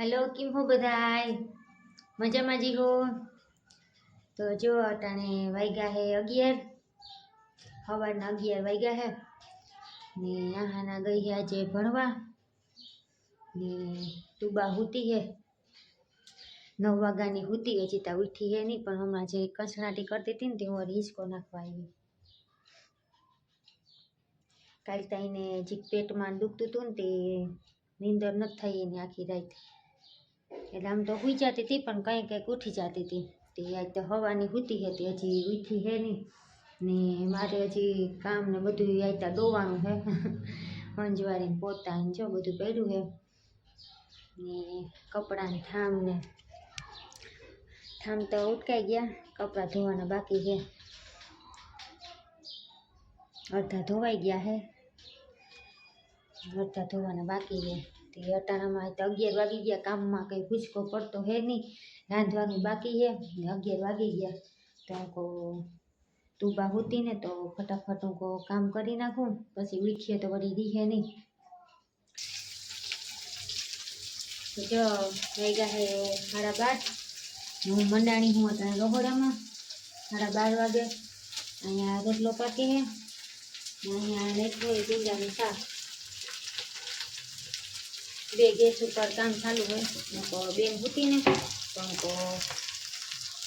Hello, કેમ હો બધાય? મજામાં જી હો? તો જો, અટાણે વાગ્યા હે અગિયાર. સવારના અગિયાર વાગ્યા હે. ને આહાના ગઈ હે આજે ભણવા. ને તુબા હુતી હે. નવ વાગ્યાની હુતી, હજી તા ઉઠી હે નહીં પણ હમણાં જે કસણાટી કરતી હતી ને તે હું વળી હિંચકો નાખવા આવી. કાલ તાઈને જે પેટમાં દુખતું હતું ને તે નીંદર નથી થઈ એની આખી રાત. એટલે આમ તો સુઈ જતી હતી, પણ કંઈ કંઈક ઉઠી જતી હતી. તે આજ તો હવાની હુતી હતી, હજી ઉઠી હે નહીં. ને મારે હજી કામ ને બધું આજ તો દોવાનું હે. મંજવારી પોતા જો બધું પડ્યું હે. ને કપડાને થામ ને, થામ તો ઉટકાઈ ગયા, કપડાં ધોવાના બાકી છે અડધા ધોવાઈ ગયા હે. અડધા ધોવાના બાકી છે તે અટાણામાં તો અગિયાર વાગી ગયા, કામમાં કંઈ ભૂચકો પડતો હે નહીં. રાંધવાનું બાકી છે. અગિયાર વાગી ગયા. તો હું કહું, તું બા હોતી ને તો ફટાફટ હું કહું, કામ કરી નાખું. પછી ઉઠીએ તો વળી રીહે નહીં. જો વાગ્યા હે સાડા બાર. હું મંડાણી હું અત્યારે રહોડામાં સાડા બાર વાગે. અહીંયા રોટલો પાકી હે અહીંયા નેટવો એ ભીંડાનું શાક. બે ગેસ ઉપર કામ ચાલુ હોય. તો બેન મૂકી ને તો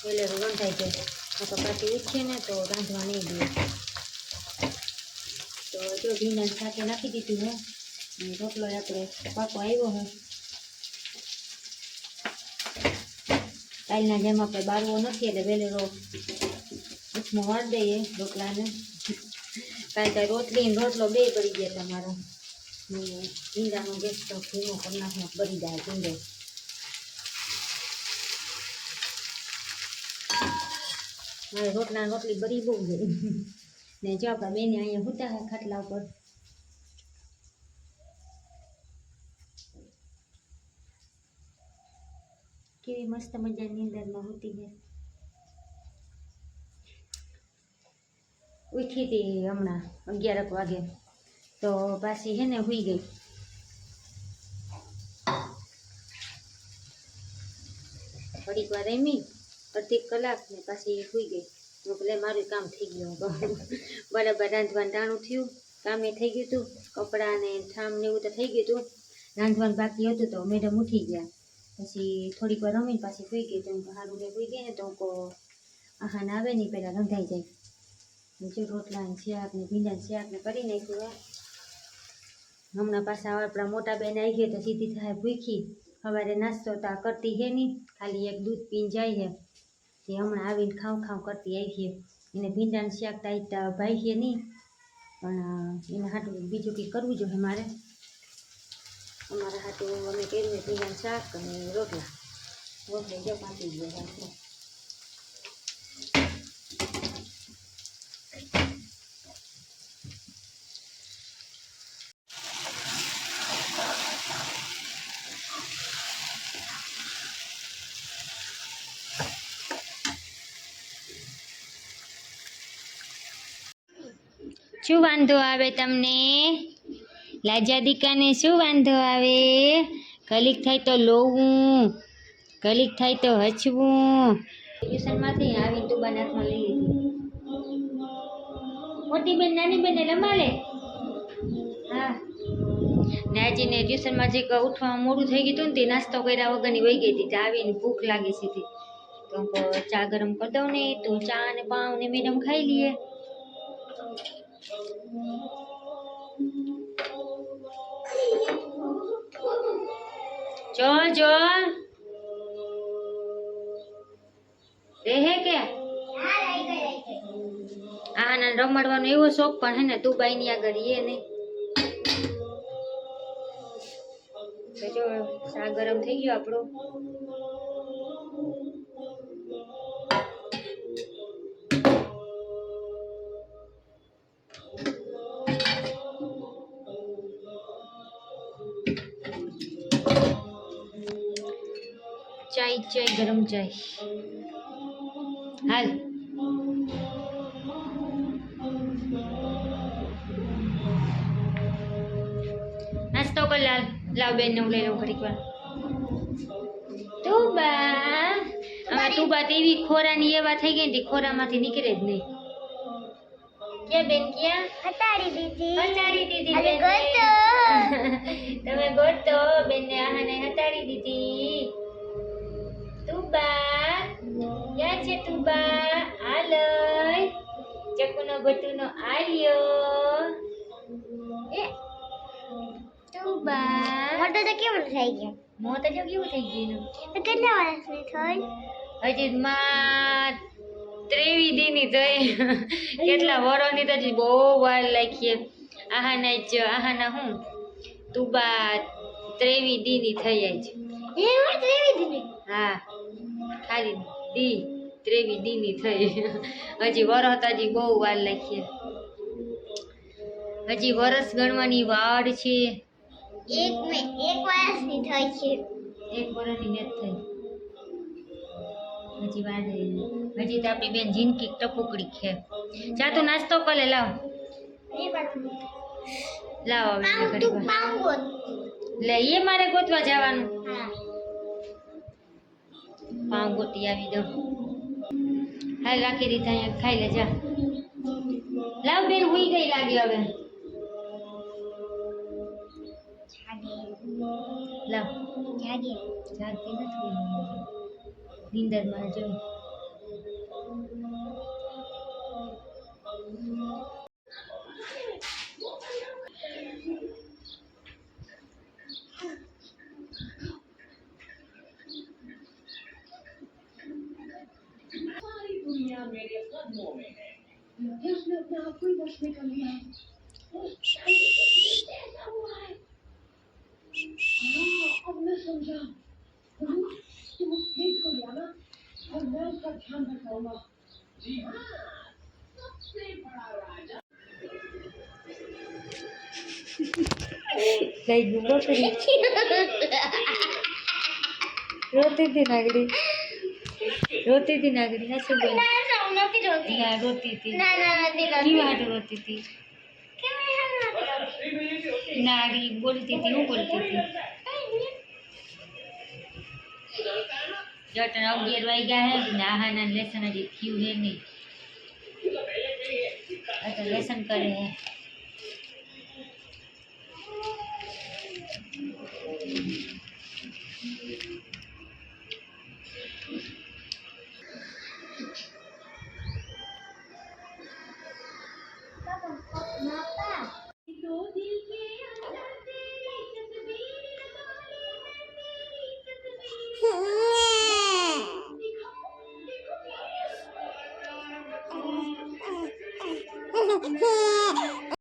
વેલેરું રંધાઈ જાય. તો પાછી ઉઠીએ ને તો રાંધવા નહીં દે તો જો ભીના સાથે નાખી દીધું હું રોટલો આપણે પાકો આવ્યો હું. કાલના જેમ આપણે બારવો નથી, એટલે વેલેરો ઉઠમાં વાર દઈએ રોટલાને. કાલ તો રોટલી રોટલો બે પડી ગયા તમારા. ને ભીંડાનો ગેસ તો ધીમો કરી નાખો બળી જાય ભીંડો મારે રોટલા રોટલી બરી બહુ ગઈ. ને જો આપણા બેને અહીંયા હુતા હે ખાટલા ઉપર. કેવી મસ્ત મજાની નિંદરમાં હોતી છે ઉઠી હતી હમણાં અગિયારક વાગે. તો પાછી હે ને હુઈ ગઈ. થોડીક વાર રમી, અડધી કલાક ને પાછી હુઈ ગઈ. હું ભલે મારું કામ થઈ ગયું બરાબર રાંધવાનું ટાણું થયું, કામે થઈ ગયું હતું કપડાં ને ઠામ ને એવું તો થઈ ગયું હતું રાંધવાનું બાકી હતું તો મેડમ ઉઠી ગયા. પછી થોડીક વાર રમીને પાછી સુઈ ગઈ. તો હારું રે સુઈ ગઈ ને તો આહાને આવે નહીં પહેલાં રંધાઈ જાય. જો રોટલા ને શાક ને ભીંડા ને શાક ને કરી નાખ્યું હમણાં પાછા આપણા મોટા બેન આવી ગયા તો સીધી થાય ભૂખી. સવારે નાસ્તો તો કરતી હે નહીં, ખાલી એક દૂધ પીને જાય છે તે હમણાં આવીને ખાવ ખાવ કરતી આવી એને ભીંડાનું શાક તાઈતા ભાઈ છે નહીં, પણ એને હાટું બીજું કંઈક કરવું જોઈએ મારે. અમારા હાટું અમે કર્યું ભીંડાનું શાક અને રોટલા. રોટલી જો પાકી ગયો શું વાંધો આવે તમને? લાજા દીકાને શું વાંધો આવે? કલિક થાય તો લોવું, કલિક થાય તો હચવું ટ્યુશનમાંથી આવીને તું હાથમાં લઈ લીધી. મોટી બેન, નાની બેન રમાલે હા. નાજીને ટ્યુશનમાં જે ઉઠવામાં મોડું થઈ ગયું હતું ને તે નાસ્તો કર્યા વગરની વહી ગઈ હતી. આવીને ભૂખ લાગી સીધી તો. ચા ગરમ કરી દઉં ને, તો ચા ને પાઉં ને મેડમ ખાઈ લઈએ જો જો. દેહે કે? આ રમાડવાનો એવો શોખ પણ હે ને તું બાઈ ની આગળ એ નહીં. જો શાક ગરમ થઈ ગયો આપણો. ગરમ ચાય હાલ. નાસ્તો કર લાલ લાવ બેન ને હું લઈ લઉં ઘડીક વાર. તુબા. આમાં તુબા તેવી ખોરાની એવા થઈ ગઈ ને ખોરામાંથી નીકળે જ નહીં. ક્યાં બેન ક્યાં? હટાડી દીધી. હટાડી દીધી બેન. બેનને. તમે ગોતો બેનને આને હટાડી દીધી. તુબા. ક્યાં છે તુબા. આલય. ચકુનો બટુનો આલ્યો. એ તુબા. મોટો તો કેવું થઈ ગયો? મોટો તો કેવું થઈ ગયું. તો કેટલા વર્ષની થઈ? હજી માં ત્રેવી દીની થઈ. કેટલા વરોની તો હજી બહુ વાર લાગીએ આહાના જ આહાના હું? તુબા ત્રેવી દીની થઈ જાય છે હા. ખાલી દી ત્રેવી દીની થઈ. હજી વરસ હજી બહુ વાર લખીએ. હજી વરસ ગણવાની વાડ છે. એક મે એક વર્ષની થઈ છે. એક વરસની નથી થઈ. હજી વાર હજી તો આપણી બેન જિંદગી ટપુકડી છે. જા તો નાસ્તો કરે લાવ. લાવ ગોત લે એ મારે ગોતવા જવાનું. હા. પાઉં ગોટી આવી દઉં હાલ રાખી દીધા, અહીંયા ખાઈ લે જા. લાવ બેન, હુઈ ગઈ લાગે હવે. લાવ. જાગે. જાગતી નથી. નીંદરમાં જો લઈ ગયું બકરી રોતી હતી નાગડી. રોતી હતી નાગડી. હા શું બોલ ના ના હું નથી રોતી ના રોતી હતી ના ના નથી કેવી રોતી હાટુ રોતી હતી. કેમ એ હાલ નથી રોતી? નાગડી બોલતી હતી હું બોલતી હતી. જટણ અગિયાર વાગ્યા હે ને આહાના લેસન હજી થયું હે નહીં. લેસન કરે હે. Not